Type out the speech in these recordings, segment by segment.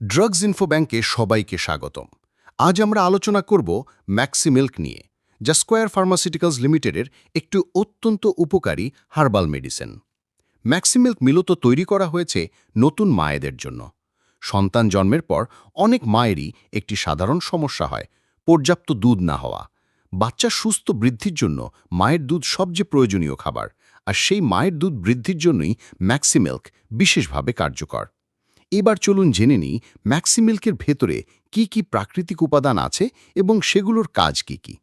Drugs info ব্যাংকে সবাইকে স্বাগতম। আজ আমরা আলোচনা করব ম্যাক্সিমিল্ক নিয়ে, যা স্কোয়ার ফার্মাসিউটিক্যালস লিমিটেডের একটি অত্যন্ত উপকারী হার্বাল মেডিসিন। ম্যাক্সিমিল্ক মিলত তৈরি করা হয়েছে নতুন মায়েদের জন্য। সন্তান জন্মের পর অনেক মায়েরই একটি সাধারণ সমস্যা হয়, পর্যাপ্ত দুধ না হওয়া। বাচ্চার সুস্থ বৃদ্ধির জন্য মায়ের দুধ সবচেয়ে প্রয়োজনীয় খাবার, আর সেই মায়ের দুধ বৃদ্ধির জন্যই ম্যাক্সিমিল্ক বিশেষভাবে কার্যকর। এবার চলুন জেনে নিই ম্যাক্সিমিল্কের ভেতরে কি কি প্রাকৃতিক উপাদান আছে এবং সেগুলোর কাজ কি কি।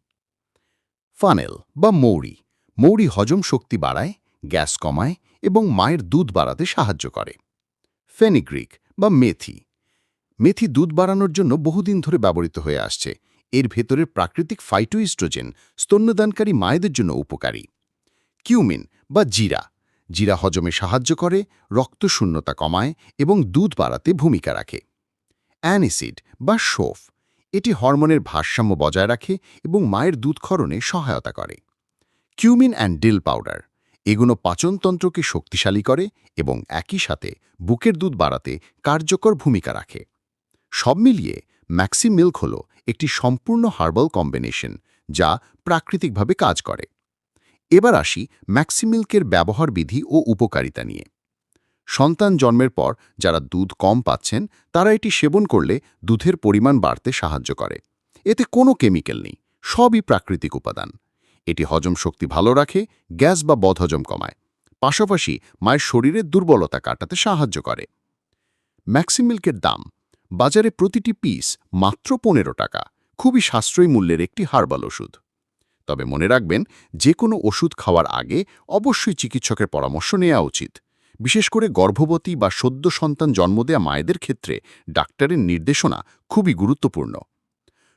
ফানেল বা মৌরি। মৌরি হজম শক্তি বাড়ায়, গ্যাস কমায় এবং মায়ের দুধ বাড়াতে সাহায্য করে। ফেনিগ্রিক বা মেথি। মেথি দুধ বাড়ানোর জন্য বহুদিন ধরে ব্যবহৃত হয়ে আসছে। এর ভেতরের প্রাকৃতিক ফাইটোইস্ট্রোজেন স্তন্যদানকারী মায়েদের জন্য উপকারী। কিউমিন বা জিরা। জিরা হজমে সাহায্য করে রক্তশূন্যতা কমায় এবং দুধ বাড়াতে ভূমিকা রাখে। অ্যানিসিড বা শোফ, এটি হরমোনের ভারসাম্য বজায় রাখে এবং মায়ের দুধক্ষরণে সহায়তা করে। কিউমিন অ্যান্ড ডিল পাউডার এগুলো পাচনতন্ত্রকে শক্তিশালী করে এবং একই সাথে বুকের দুধ বাড়াতে কার্যকর ভূমিকা রাখে। সব মিলিয়ে ম্যাক্সি মিল্ক হল একটি সম্পূর্ণ হার্বাল কম্বিনেশন যা প্রাকৃতিকভাবে কাজ করে। এবার আসি ম্যাক্সিমিল্কের ব্যবহার বিধি ও উপকারিতা নিয়ে। সন্তান জন্মের পর যারা দুধ কম পাচ্ছেন, তারা এটি সেবন করলে দুধের পরিমাণ বাড়তে সাহায্য করে। এতে কোনো কেমিক্যাল নেই, সবই প্রাকৃতিক উপাদান। এটি হজম শক্তি ভালো রাখে, গ্যাস বা বদহজম কমায়। পাশাপাশি মায়ের শরীরের দুর্বলতা কাটাতে সাহায্য করে। ম্যাক্সিমিল্কের দাম, বাজারে প্রতিটি পিস মাত্র পনেরো টাকা, খুবই সাশ্রয়ী মূল্যের একটি হার্বাল ওষুধ। তবে মনে রাখবেন যে কোনো ওষুধ খাওয়ার আগে অবশ্যই চিকিৎসকের পরামর্শ নেওয়া উচিত। বিশেষ করে গর্ভবতী বা সদ্য সন্তান জন্ম দেয়া মায়েদের ক্ষেত্রে ডাক্তারের নির্দেশনা খুবই গুরুত্বপূর্ণ।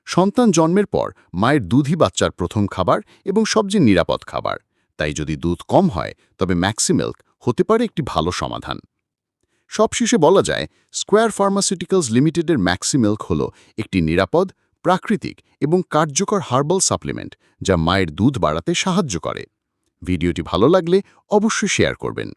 সন্তান জন্মের পর মায়ের দুধই বাচ্চার প্রথম খাবার এবং সবচেয়ে নিরাপদ খাবার। তাই যদি দুধ কম হয়, তবে ম্যাক্সিমিল্ক হতে পারে একটি ভালো সমাধান। সবশেষে বলা যায়, স্কোয়ার ফার্মাসিউটিক্যালস লিমিটেডের ম্যাক্সিমিল্ক হল একটি নিরাপদ প্রাকৃতিক এবং কার্যকর হার্বাল সাপ্লিমেন্ট, যা মায়ের দুধ বাড়াতে সাহায্য করে। ভিডিওটি ভালো লাগলে অবশ্যই শেয়ার করবেন।